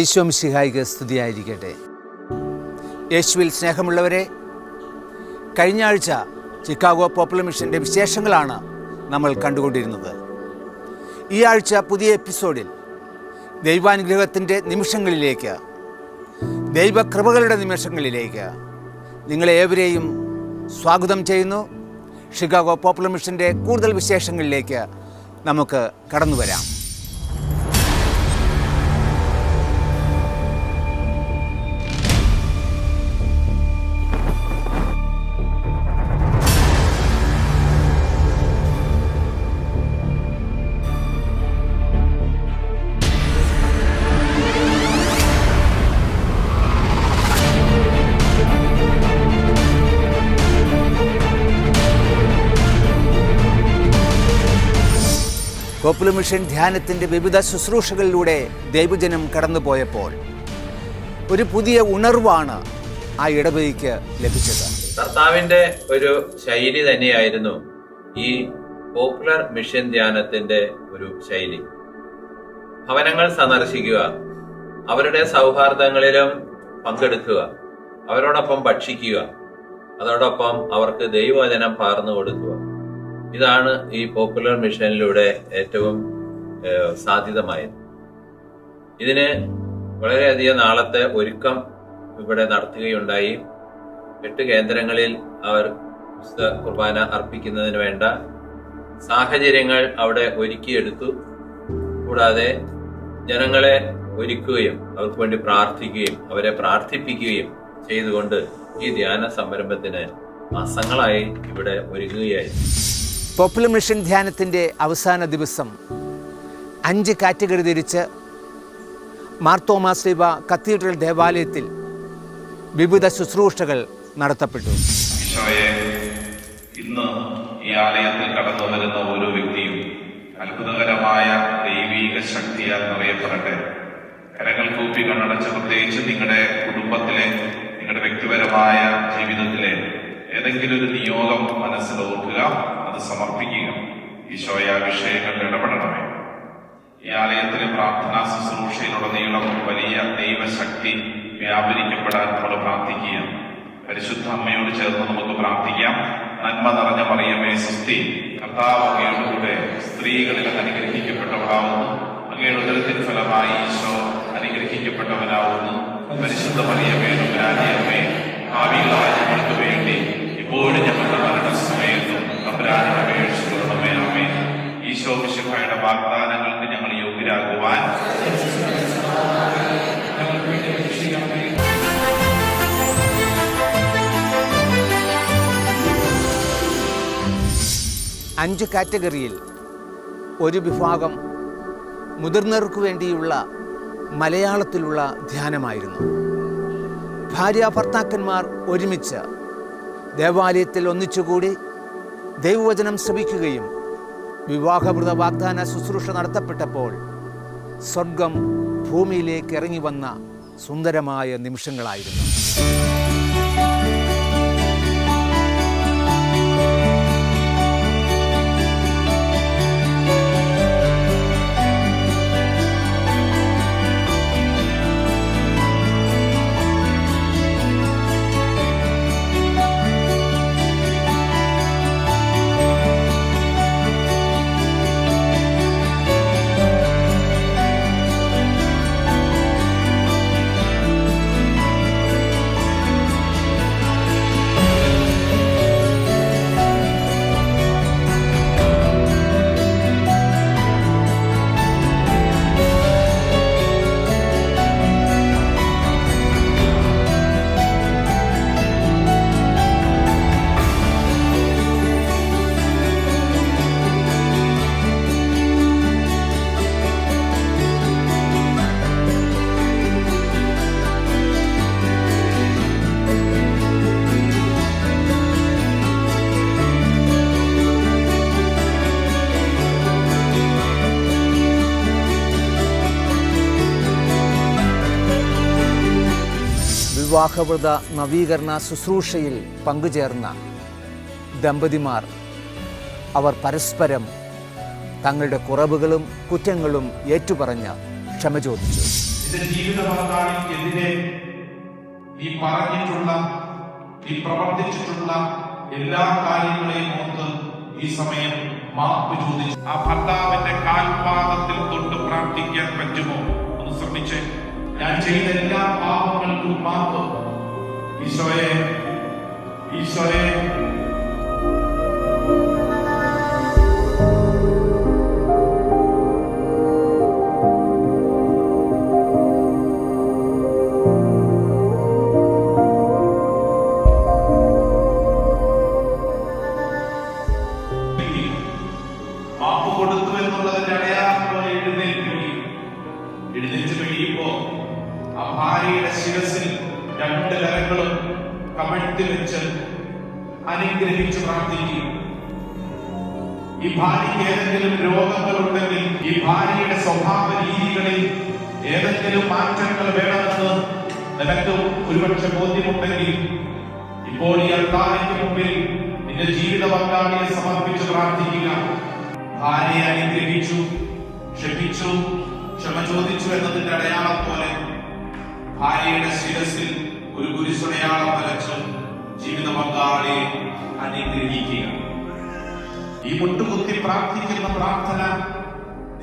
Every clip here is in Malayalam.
ഈശോ മിശിഹായിക സ്തുതിയായിരിക്കട്ടെ. യേശുവിൽ സ്നേഹമുള്ളവരെ കഴിഞ്ഞ ആഴ്ച ചിക്കാഗോ പോപ്പുലർ മിഷന്റെ വിശേഷങ്ങളാണ് നമ്മൾ കണ്ടുകൊണ്ടിരുന്നത്. ഈ ആഴ്ച പുതിയ എപ്പിസോഡിൽ ദൈവാനുഗ്രഹത്തിന്റെ നിമിഷങ്ങളിലേക്ക് ദൈവകൃപകളുടെ നിമിഷങ്ങളിലേക്ക് നിങ്ങളെ ഏവരെയും സ്വാഗതം ചെയ്യുന്നു. ഷിക്കാഗോ പോപ്പുലർ മിഷന്റെ കൂടുതൽ വിശേഷങ്ങളിലേക്ക് നമുക്ക് കടന്നു വരാം പോപ്പുലർ മിഷൻ ധ്യാനത്തിന്റെ വിവിധ ശുശ്രൂഷകളിലൂടെ ദൈവജനം കടന്നുപോയപ്പോൾ ഒരു പുതിയ ഉണർവാണ് ആ ഇടവഴിക്ക് ലഭിച്ചത്. കർത്താവിന്റെ ഒരു ശൈലി തന്നെയായിരുന്നു ഈ പോപ്പുലർ മിഷൻ ധ്യാനത്തിന്റെ ഒരു ശൈലി. ഭവനങ്ങൾ സന്ദർശിക്കുക അവരുടെ സൗഹാർദ്ദങ്ങളിലും പങ്കെടുക്കുക അവരോടൊപ്പം ഭക്ഷിക്കുക അതോടൊപ്പം അവർക്ക് ദൈവവചനം പകർന്നു കൊടുക്കുക. ഇതാണ് ഈ പോപ്പുലർ മിഷനിലൂടെ ഏറ്റവും സാധ്യതമായത്. ഇതിന് വളരെയധികം നാളത്തെ ഒരുക്കം ഇവിടെ നടത്തുകയുണ്ടായി. എട്ട് കേന്ദ്രങ്ങളിൽ അവർ കുർബാന അർപ്പിക്കുന്നതിന് വേണ്ട സാഹചര്യങ്ങൾ അവിടെ ഒരുക്കിയെടുത്തു. കൂടാതെ ജനങ്ങളെ ഒരുക്കുകയും അവർക്ക് വേണ്ടി പ്രാർത്ഥിക്കുകയും അവരെ പ്രാർത്ഥിപ്പിക്കുകയും ചെയ്തുകൊണ്ട് ഈ ധ്യാന സംരംഭത്തിന് മാസങ്ങളായി ഇവിടെ ഒരുങ്ങുകയായിരുന്നു. പോപ്പുലർ മിഷൻ ധ്യാനത്തിന്റെ അവസാന ദിവസം അഞ്ച് കാറ്റഗറി തിരിച്ച് മാർത്തോമാസ്ലിവ കത്തീഡ്രൽ ദേവാലയത്തിൽ വിവിധ ശുശ്രൂഷകൾ നടത്തപ്പെട്ടു. ഇന്ന് ഈ ആലയത്തിൽ കടന്നു വരുന്ന ഓരോ വ്യക്തിയും അത്ഭുതകരമായ ദൈവീക ശക്തിയാൽ നിറയപ്പെടട്ടെ. കരങ്ങൾ കൂപ്പി കണ്ണടച്ച് പ്രത്യേകിച്ച് നിങ്ങളുടെ കുടുംബത്തിലെ നിങ്ങളുടെ വ്യക്തിപരമായ ജീവിതത്തിലെ ഏതെങ്കിലും ഒരു നിയോഗം മനസ്സിൽ ഓർക്കുക. അത് സമർപ്പിക്കുക. ഈശോയെ വിഷയങ്ങളിൽ ഇടപെടണമേ ഈ ആലയത്തിലെ പ്രാർത്ഥനാ ശുശ്രൂഷയിലുടനീളം വലിയ ദൈവശക്തി വ്യാപരിക്കപ്പെടാൻ നമ്മൾ പ്രാർത്ഥിക്കുക. പരിശുദ്ധ അമ്മയോട് ചേർന്ന് നമുക്ക് പ്രാർത്ഥിക്കാം. നന്മ നിറഞ്ഞ മറിയമേ സുസ്തി കർത്താവ് കൂടെ സ്ത്രീകളിൽ അനുഗ്രഹിക്കപ്പെട്ടവളാവുന്നു. അങ്ങയുടെ ഉദരത്തിൻ ഫലമായി ഈശോ അനുഗ്രഹിക്കപ്പെട്ടവനാവുന്നു. പരിശുദ്ധ മറിയമേ അമ്മേ ഭാവികളായ ഞങ്ങൾക്ക് വേണ്ടി ഇപ്പോഴും ഞങ്ങളുടെ മരണസമയത്തും മിശിഹായുടെ വാഗ്ദാനങ്ങൾക്ക് ഞങ്ങൾ യോഗ്യരാകുവാൻ. അഞ്ച് കാറ്റഗറിയിൽ ഒരു വിഭാഗം മുതിർന്നവർക്ക് വേണ്ടിയുള്ള മലയാളത്തിലുള്ള ധ്യാനമായിരുന്നു. ഭാര്യ ഭർത്താക്കന്മാർ ഒരുമിച്ച് ദേവാലയത്തിൽ ഒന്നിച്ചുകൂടി ദൈവവചനം ശ്രമിക്കുകയും വിവാഹമൃത വാഗ്ദാന ശുശ്രൂഷ നടത്തപ്പെട്ടപ്പോൾ സ്വർഗം ഭൂമിയിലേക്ക് ഇറങ്ങി വന്ന സുന്ദരമായ നിമിഷങ്ങളായിരുന്നു. വിവാഹവ്രത നവീകരണ ശുശ്രൂഷയിൽ പങ്കുചേർന്ന ദമ്പതിമാർ അവർ പരസ്പരം തങ്ങളുടെ കുറവുകളും കുറ്റങ്ങളും ഏറ്റുപറഞ്ഞ് ക്ഷമ ചോദിച്ചു. പറഞ്ഞിട്ടുള്ള പ്രവർത്തിച്ചിട്ടുള്ള എല്ലാ കാര്യങ്ങളെയും ഈ സമയം മാപ്പ് ചോദിച്ചു. ആ ഭർത്താവിന്റെ കാൽപാദത്തിൽ തൊട്ട് പ്രാർത്ഥിക്കാൻ പറ്റുമോ? ഒന്ന് ശ്രമിച്ച്. ഞാൻ ചെയ്ത എല്ലാ പാപങ്ങൾക്കും മാപ്പ് ഈശോയെ ഈശോയെ. ഒരുപക്ഷെ ബോധ്യമുണ്ടെങ്കിൽ ഇപ്പോൾ ഈ അൾത്താരയ്ക്ക് മുമ്പിൽ നിന്റെ ജീവിത പങ്കാളിയെ സമർപ്പിച്ച് പ്രാർത്ഥിക്കുക. ഭാര്യയെ അനുഗ്രഹിച്ചു ക്ഷമിച്ചു ക്ഷമ ചോദിച്ചു എന്നതിന്റെ അടയാളം പോലെ ഭാര്യയുടെ ശിരസിൽ ഒരു കുരിശടയാളം വരച്ച് ജീവിത പങ്കാളിയെ അനുഗ്രഹിക്കുക. ഈ മുട്ടുകുത്തി പ്രാർത്ഥിക്കുന്ന പ്രാർത്ഥന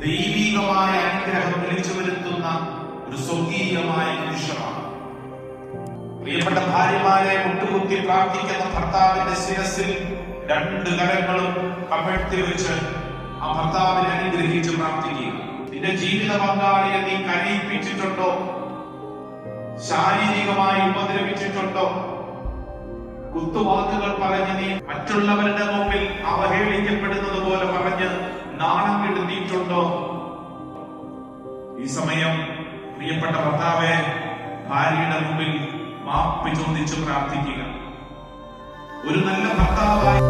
ദൈവികമായ അനുഗ്രഹം വിളിച്ചു വരുത്തുന്ന ഒരു സ്വർഗീയമായ നിമിഷമാണ്. പ്രിയപ്പെട്ട ഭാര്യമാരെ മുട്ടുകുത്തി പ്രാർത്ഥിക്കുന്ന ഭർത്താവിന്റെ ശിരസിൽ രണ്ട് കരങ്ങളും കമഴ്ത്തി വെച്ച് ആ ഭർത്താവിനെ അനുഗ്രഹിച്ച് പ്രാർത്ഥിക്കുക. നിന്റെ ജീവിത പങ്കാളിയെ നീ കരയിപ്പിച്ചിട്ടുണ്ടോ? ശാരീരികമായി ഉപദ്രവിച്ചിട്ടുണ്ടോ? കുത്തുവാക്കുകൾ പറഞ്ഞ് നീ മറ്റുള്ളവരുടെ മുമ്പിൽ അവഹേളിക്കപ്പെടുന്നത് പോലെ പറഞ്ഞ് നാണം കെടുത്തിയിട്ടുണ്ടോ? ഈ സമയം പ്രിയപ്പെട്ട ഭർത്താവെ ഭാര്യയുടെ മുമ്പിൽ മാപ്പ് ചോദിച്ച് പ്രാർത്ഥിക്കുക. ഒരു നല്ല ഭർത്താവായി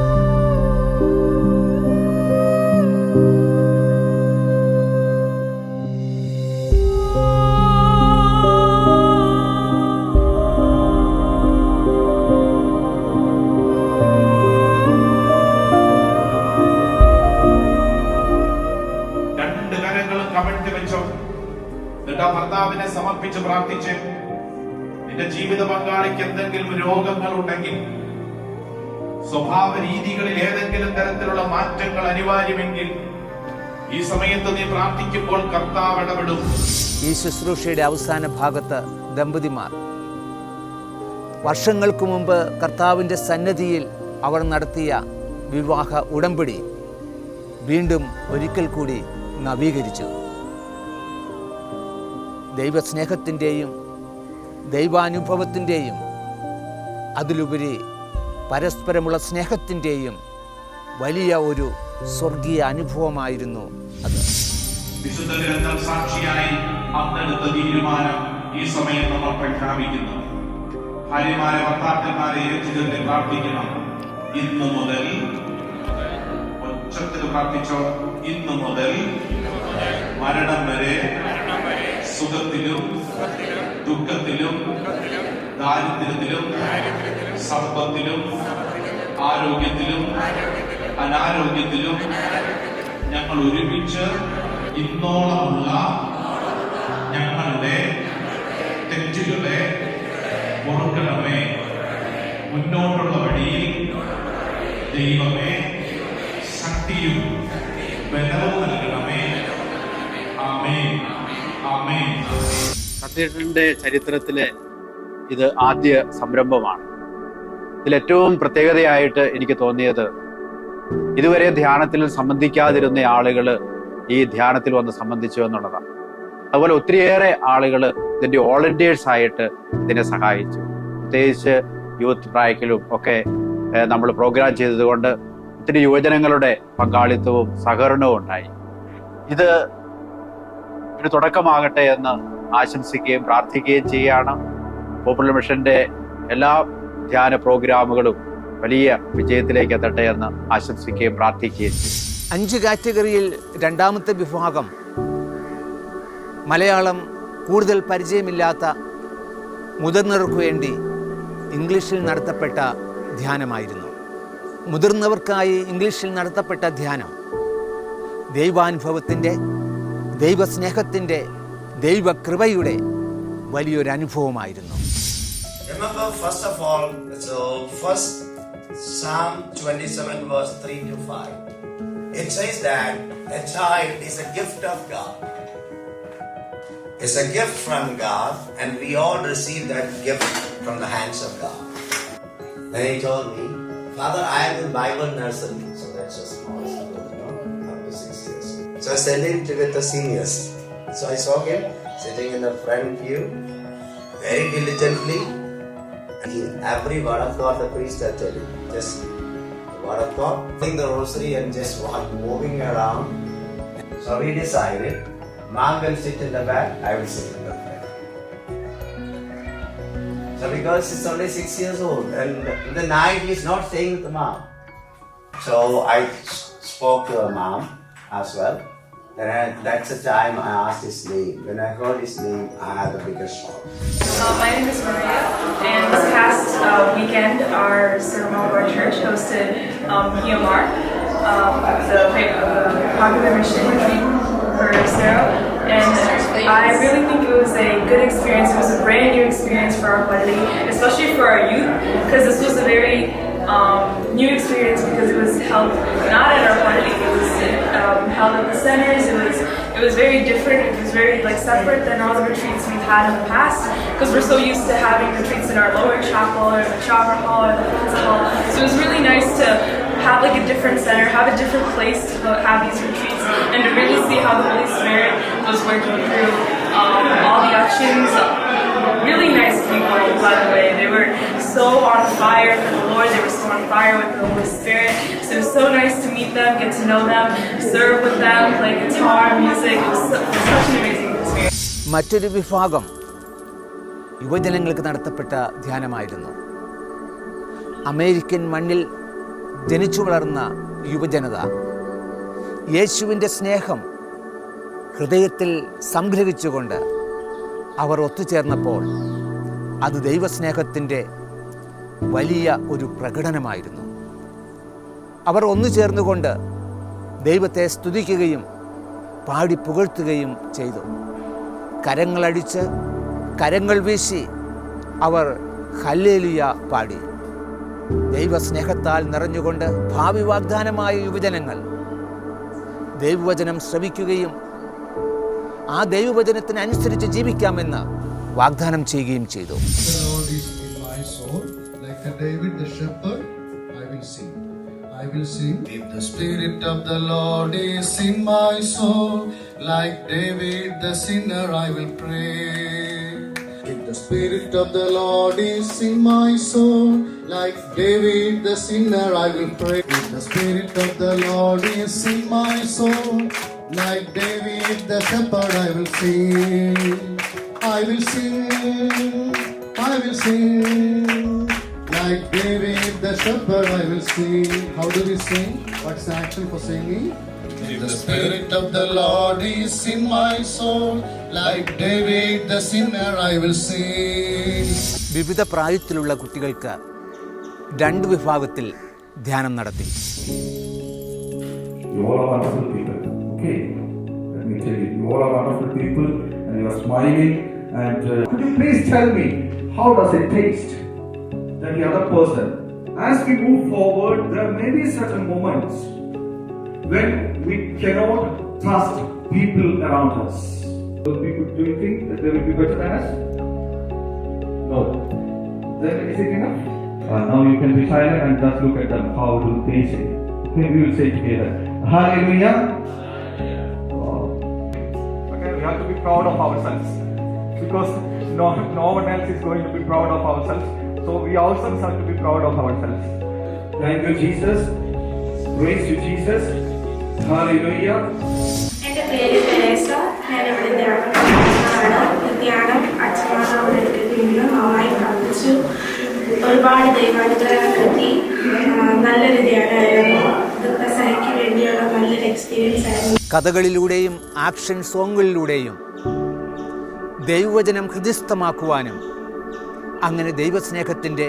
രണ്ട് വെച്ചോ. ഭർത്താവിനെ സമർപ്പിച്ച് പ്രാർത്ഥിച്ച് നിന്റെ ജീവിത പങ്കാളിക്ക് എന്തെങ്കിലും രോഗങ്ങൾ ഉണ്ടെങ്കിൽ സ്വഭാവ രീതികളിൽ ഏതെങ്കിലും തരത്തിലുള്ള മാറ്റങ്ങൾ അനിവാര്യമെങ്കിൽ ഈ സമയത്ത് നീ പ്രാർത്ഥിക്കുമ്പോൾ കർത്താവ് ഇടപെടും. ഈ ശുശ്രൂഷയുടെ അവസാന ഭാഗത്ത് ദമ്പതിമാർ. വർഷങ്ങൾക്ക് മുമ്പ് കർത്താവിന്റെ സന്നദ്ധിയിൽ അവർ നടത്തിയ വിവാഹ ഉടമ്പടി വീണ്ടും ഒരിക്കൽ കൂടി നവീകരിച്ചു. ദൈവസ്നേഹത്തിന്റെയും ദൈവാനുഭവത്തിന്റെയും അതിലുപരി പരസ്പരമുള്ള സ്നേഹത്തിന്റെയും വലിയ ഒരു സ്വർഗീയ അനുഭവമായിരുന്നു അത്. വിശുദ്ധ ഗ്രന്ഥം സാക്ഷിയായി ഈ ഇന്നു മുതൽ ഇന്നു മുതൽ മരണം വരെ സുഖത്തിലും ദുഃഖത്തിലും ദാരിദ്ര്യത്തിലും സമ്പത്തിലും ആരോഗ്യത്തിലും അനാരോഗ്യത്തിലും ഞങ്ങൾ ഒരുമിച്ച് ഇന്നോളമുള്ള ഞങ്ങളുടെ തെറ്റുകളെ പൊറുക്കണമേ മുന്നോട്ടുള്ള വഴിയിൽ ദൈവമേ ശക്തിയും ബലവും നൽകണമേ. ആമേ ആമേ സത്യേട്ടന്റെ ചരിത്രത്തിലെ ഇത് ആദ്യ സംരംഭമാണ്. ഇതിൽ ഏറ്റവും പ്രത്യേകതയായിട്ട് എനിക്ക് തോന്നിയത് ഇതുവരെ ധ്യാനത്തിൽ സംബന്ധിക്കാതിരുന്ന ആളുകൾ ഈ ധ്യാനത്തിൽ വന്ന് സംബന്ധിച്ചു എന്നുള്ളതാണ്. അതുപോലെ ഒത്തിരിയേറെ ആളുകൾ ഇതിന്റെ വോളണ്ടിയേഴ്സ് ആയിട്ട് ഇതിനെ സഹായിച്ചു. പ്രത്യേകിച്ച് യൂത്ത് പ്രായത്തിലും ഒക്കെ നമ്മൾ പ്രോഗ്രാം ചെയ്തതുകൊണ്ട് ഒത്തിരി യുവജനങ്ങളുടെ പങ്കാളിത്തവും സഹകരണവും ഉണ്ടായി. ഇത് ഒരു തുടക്കമാകട്ടെ എന്ന് ആശംസിക്കുകയും പ്രാർത്ഥിക്കുകയും ചെയ്യുകയാണ് പോപ്പുലർ മിഷന്റെ എല്ലാ ധ്യാന പ്രോഗ്രാമുകളും വലിയ വിജയത്തിലേക്ക് എത്തട്ടെ എന്ന് ആശംസിക്കുകയും പ്രാർത്ഥിക്കുകയും അഞ്ച് കാറ്റഗറിയിൽ രണ്ടാമത്തെ വിഭാഗം മലയാളം കൂടുതൽ പരിചയമില്ലാത്ത മുതിർന്നവർക്ക് വേണ്ടി ഇംഗ്ലീഷിൽ നടത്തപ്പെട്ട ധ്യാനമായിരുന്നു. മുതിർന്നവർക്കായി ഇംഗ്ലീഷിൽ നടത്തപ്പെട്ട ധ്യാനം ദൈവാനുഭവത്തിന്റെ ദൈവസ്നേഹത്തിന്റെ ദൈവകൃപയുടെ വലിയൊരു അനുഭവമായിരുന്നു Remember, first of all, so first Psalm 27, verse 3 to 5. It says that a child is a gift of God. It's a gift from God, and we all receive that gift from the hands of God. Then he told me, Father, I am in Bible nursery, so that's a small school, you know, up to six years. So I sent him to with the seniors. So I saw him sitting in the front pew, very diligently, he, every word of the priest had telling, just the word of the rosary and just walk, moving around. So we decided, mom will sit in the back, I will sit in the front. So because he's only six years old and in the night he's not staying with the mom. So I spoke to her mom as well. Then I, that's the time I asked his name. When I heard his name, I had a bigger shock. Uh, my name is Maria, and this past uh, weekend, our of our church hosted um, um, the uh, popular mission retreat for Sarah, and I really think it was a good experience. It was a brand new experience for our wedding, especially for our youth, because this was a very um, new experience because it was held not at our wedding. Um, held at the centers. It was it was very different. It was very like separate than all the retreats we've had in the past because we're so used to having retreats in our lower chapel or the chopper hall or the hall. So it was really nice to have like a different center, have a different place to have these retreats, and to really see how the Holy Spirit was working through um, all the actions. Really nice people, by the way. So on fire for the Lord. They were so on fire with the Holy Spirit. So it was so nice to meet them, get to know them, serve with them, play guitar, music. It was, so, it was such an amazing experience. മറ്റൊരു വിഭാഗം യുവജനങ്ങൾക്ക് നടത്തപ്പെട്ട ധ്യാനമായിരുന്നു അമേരിക്കൻ മണ്ണിൽ ജനിച്ചു വളർന്ന യുവജനത യേശുവിന്റെ സ്നേഹം ഹൃദയത്തിൽ സംഗ്രഹിച്ചുകൊണ്ട് അവർ ഒത്തുചേർന്നപ്പോൾ അത് ദൈവസ്നേഹത്തിന്റെ വലിയ ഒരു പ്രകടനമായിരുന്നു. അവർ ഒന്നു ചേർന്നുകൊണ്ട് ദൈവത്തെ സ്തുതിക്കുകയും പാടി പുകഴ്ത്തുകയും ചെയ്തു. കരങ്ങളടിച്ച് കരങ്ങൾ വീശി അവർ ഹല്ലേലിയ പാടി. ദൈവസ്നേഹത്താൽ നിറഞ്ഞുകൊണ്ട് ഭാവി വാഗ്ദാനമായ യുവജനങ്ങൾ. ദൈവവചനം ശ്രവിക്കുകയും ആ ദൈവവചനത്തിനനുസരിച്ച് ജീവിക്കാമെന്ന് വാഗ്ദാനം ചെയ്യുകയും ചെയ്തു. David the shepherd, I will sing. I will sing. If the Spirit of the Lord is in my soul, like David the sinner, I will pray. If the Spirit of the Lord is in my soul, like David the sinner, I will pray. If the Spirit of the Lord is in my soul, like David the shepherd, I will sing. I will sing, I will sing. Like David the shepherd, I will sing. How do we sing? What's the action for singing? If the Spirit of the Lord is in my soul, like David the sinner, I will sing. വിവിധ പ്രായത്തിലുള്ള കുട്ടികൾക്ക് രണ്ട് വിഭാഗത്തിൽ ധ്യാനം നടത്തി You all are wonderful people. Okay, let me tell you, you all are wonderful people, and you are smiling. And uh, could you please tell me how does it taste? That the other person. As we move forward, there may be certain moments when we cannot trust people around us. Do you think that they will be better than us? No. Then is it enough? Uh, now you can be silent and just look at them. How do they say? Okay, we will say together. Hallelujah. Wow. Okay, we have to be proud of ourselves because no, no one else is going to be proud of ourselves. So we ourselves have to be proud of ourselves. Thank you, Jesus. Praise to Jesus. Hallelujah. എന്റെ പേര് തെരേസ ഞാൻ ഇവിടെ ധ്യാനം ധ്യാനം അച്ഛന്മാരോട് എടുക്കുന്നു നന്നായി പ്രാർത്ഥിച്ചു ഒരുപാട് ദൈവാനുഗ്രഹം കിട്ടി നല്ലൊരു ധ്യാനമായിരുന്നു ദുഃഖസഹയ്ക്ക് വേണ്ടിയുള്ള നല്ലൊരു എക്സ്പീരിയൻസ് ആയിരുന്നു കഥകളിലൂടെയും ആക്ഷൻ സോങ്ങുകളിലൂടെയും ദൈവവചനം ഹൃദയസ്ഥമാക്കുവാനും അങ്ങനെ ദൈവസ്നേഹത്തിന്റെ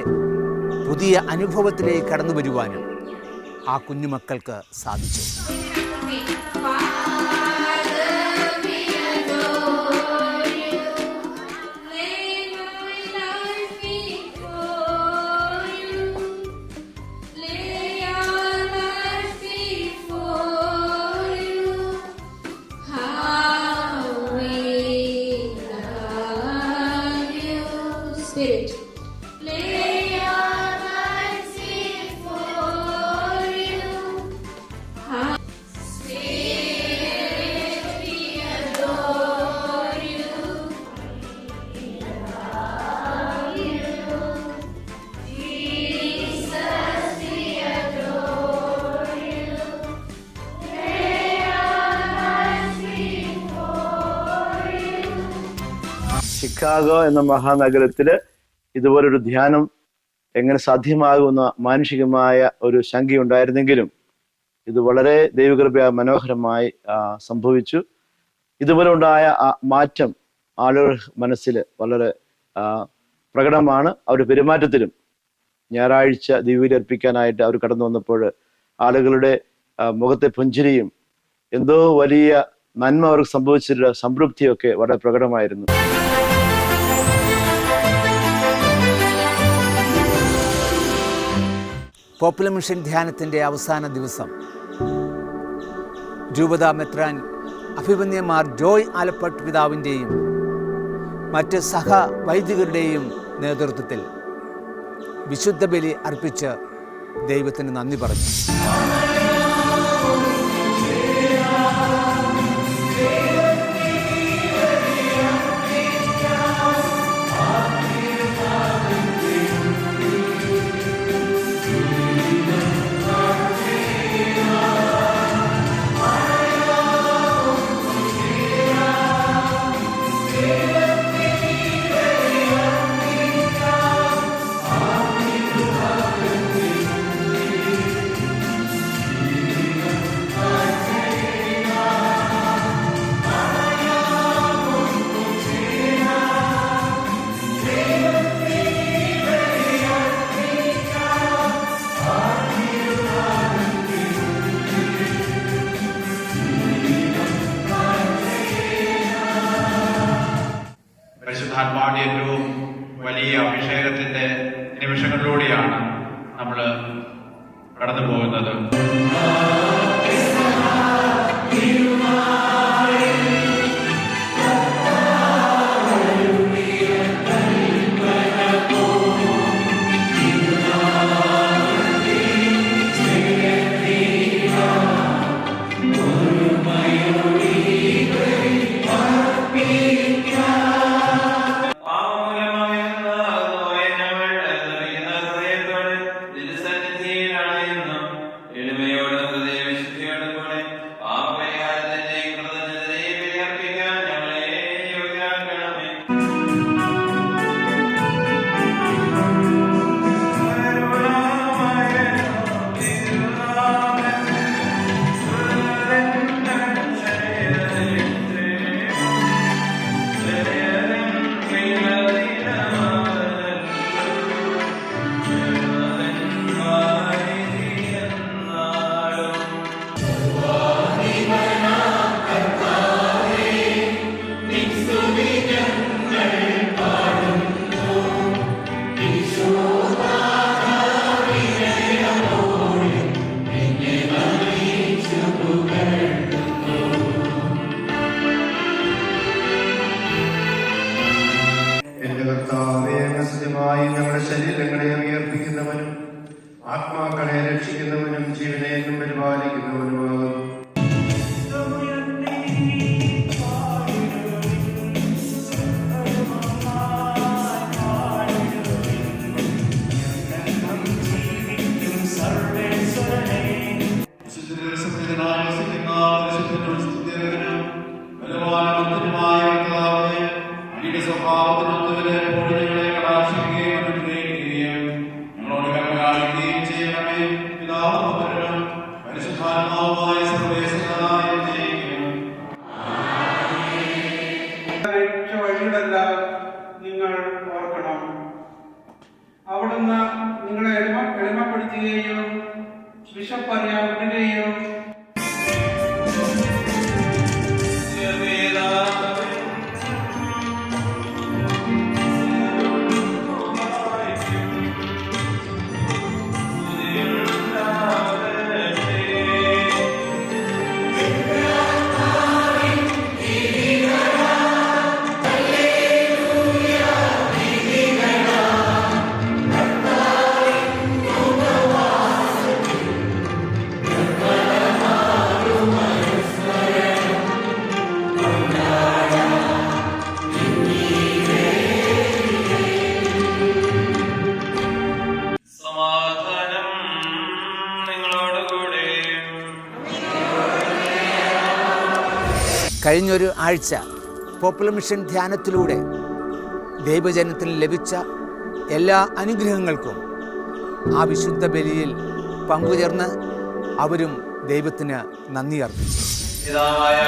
പുതിയ അനുഭവത്തിലേക്ക് കടന്നു വരുവാനും ആ കുഞ്ഞുമക്കൾക്ക് സാധിച്ചു. ഷിക്കാഗോ എന്ന മഹാനഗരത്തിൽ ഇതുപോലൊരു ധ്യാനം എങ്ങനെ സാധ്യമാകുന്ന മാനുഷികമായ ഒരു ശങ്കയുണ്ടായിരുന്നെങ്കിലും ഇത് വളരെ ദൈവകൃപ മനോഹരമായി സംഭവിച്ചു. ഇതുപോലെ ഉണ്ടായ ആ മാറ്റം ആളുകൾ മനസ്സിൽ വളരെ പ്രകടമാണ്. അവരുടെ പെരുമാറ്റത്തിലും ഞായറാഴ്ച ദിവ്യയിൽ അർപ്പിക്കാനായിട്ട് അവർ കടന്നു വന്നപ്പോൾ ആളുകളുടെ മുഖത്തെ പുഞ്ചിരിയും എന്തോ വലിയ നന്മ അവർക്ക് സംഭവിച്ചിട്ടുള്ള സംതൃപ്തിയൊക്കെ വളരെ പ്രകടമായിരുന്നു. പോപ്പുലർ മിഷൻ ധ്യാനത്തിന്റെ അവസാന ദിവസം. രൂപത മെത്രാൻ അഭിമന്യമാർ ജോയ് ആലപ്പട്ട് പിതാവിന്റെയും മറ്റ് സഹ വൈദികരുടെയും നേതൃത്വത്തിൽ വിശുദ്ധ ബലി അർപ്പിച്ച് ദൈവത്തിന് നന്ദി പറഞ്ഞു. ഞങ്ങളുടെ അവിടുന്ന് നിങ്ങളെ എളിമ എളിമപ്പെടുത്തുകയും വിശപ്പറിയാൻ കഴിഞ്ഞൊരു ആഴ്ച പോപ്പുലർ മിഷൻ ധ്യാനത്തിലൂടെ ദൈവജനത്തിന് ലഭിച്ച എല്ലാ അനുഗ്രഹങ്ങൾക്കും ആ വിശുദ്ധ ബലിയിൽ പങ്കുചേർന്ന് അവരും ദൈവത്തിന് നന്ദി അർപ്പിച്ചു. പിതാവായ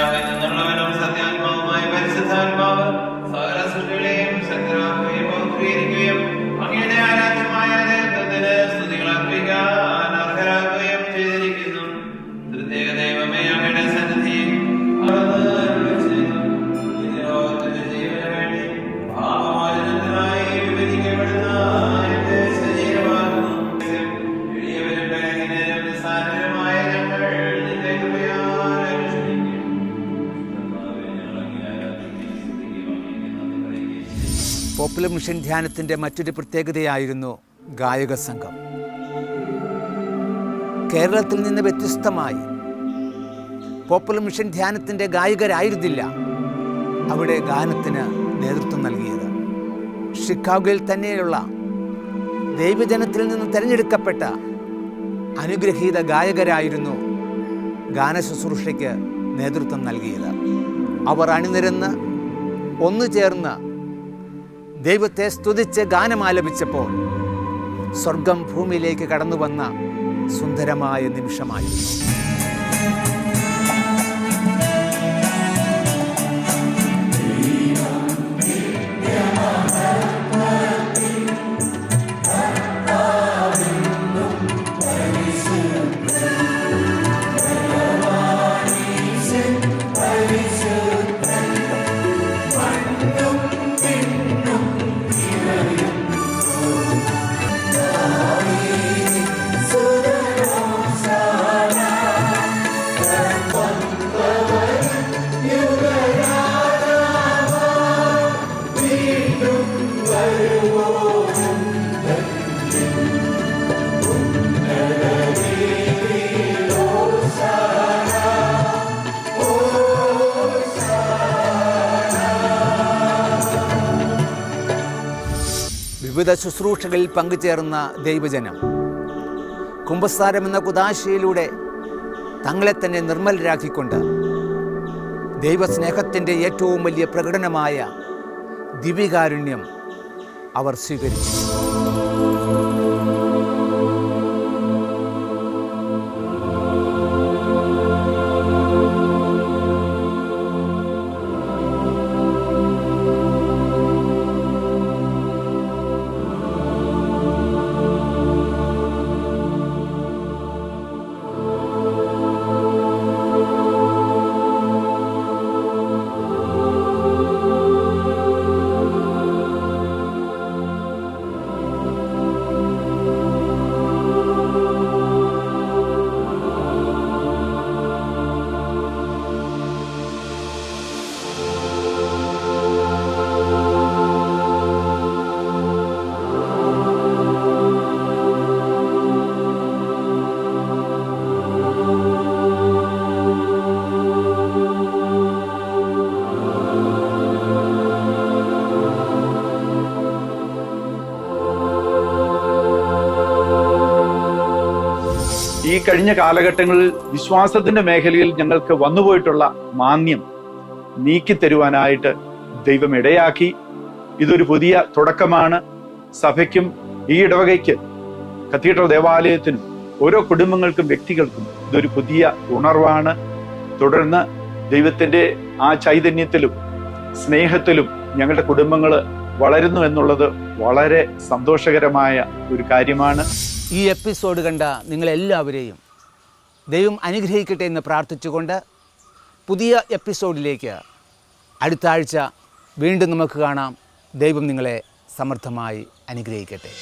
പോപ്പുലർ മിഷൻ ധ്യാനത്തിന്റെ മറ്റൊരു പ്രത്യേകതയായിരുന്നു ഗായക സംഘം. കേരളത്തിൽ നിന്ന് വ്യത്യസ്തമായി പോപ്പുലർ മിഷൻ ധ്യാനത്തിന്റെ ഗായകരായിരുന്നില്ല അവിടെ ഗാനത്തിന് നേതൃത്വം നൽകിയത്. ഷിക്കാഗോയിൽ തന്നെയുള്ള ദൈവജനത്തിൽ നിന്ന് തിരഞ്ഞെടുക്കപ്പെട്ട അനുഗ്രഹീത ഗായകരായിരുന്നു ഗാനശുശ്രൂഷയ്ക്ക് നേതൃത്വം നൽകിയത്. അവർ അണിനിരന്ന് ഒന്നു ചേർന്ന് ദൈവത്തെ സ്തുതിച്ച് ഗാനമാലപിച്ചപ്പോൾ സ്വർഗം ഭൂമിയിലേക്ക് കടന്നു വന്ന സുന്ദരമായ നിമിഷമായിരുന്നു. വിവിധ ശുശ്രൂഷകളിൽ പങ്കുചേർന്ന ദൈവജനം. കുംഭസാരം എന്ന കുതാശയിലൂടെ തങ്ങളെ തന്നെ നിർമ്മലരാക്കിക്കൊണ്ട് ദൈവസ്നേഹത്തിന്റെ ഏറ്റവും വലിയ പ്രകടനമായ ദിവികാരുണ്യം അവർ സ്വീകരിച്ചു. കഴിഞ്ഞ കാലഘട്ടങ്ങളിൽ വിശ്വാസത്തിന്റെ മേഖലയിൽ ഞങ്ങൾക്ക് വന്നുപോയിട്ടുള്ള മാന്യം നീക്കി തരുവാനായിട്ട് ദൈവം ഇടയാക്കി. ഇതൊരു പുതിയ തുടക്കമാണ്. സഭയ്ക്കും ഈ ഇടവകയ്ക്ക് കത്തീഡ്രൽ ദേവാലയത്തിനും ഓരോ കുടുംബങ്ങൾക്കും വ്യക്തികൾക്കും ഇതൊരു പുതിയ ഉണർവാണ്. തുടർന്ന് ദൈവത്തിന്റെ ആ ചൈതന്യത്തിലും സ്നേഹത്തിലും ഞങ്ങളുടെ കുടുംബങ്ങൾ വളരുന്നു എന്നുള്ളത് വളരെ സന്തോഷകരമായ ഒരു കാര്യമാണ്. ഈ എപ്പിസോഡ് കണ്ട നിങ്ങളെല്ലാവരെയും ദൈവം അനുഗ്രഹിക്കട്ടെ എന്ന് പ്രാർത്ഥിച്ചുകൊണ്ട് പുതിയ എപ്പിസോഡിലേക്ക് അടുത്ത ആഴ്ച വീണ്ടും നമുക്ക് കാണാം. ദൈവം നിങ്ങളെ സമർത്ഥമായി അനുഗ്രഹിക്കട്ടെ.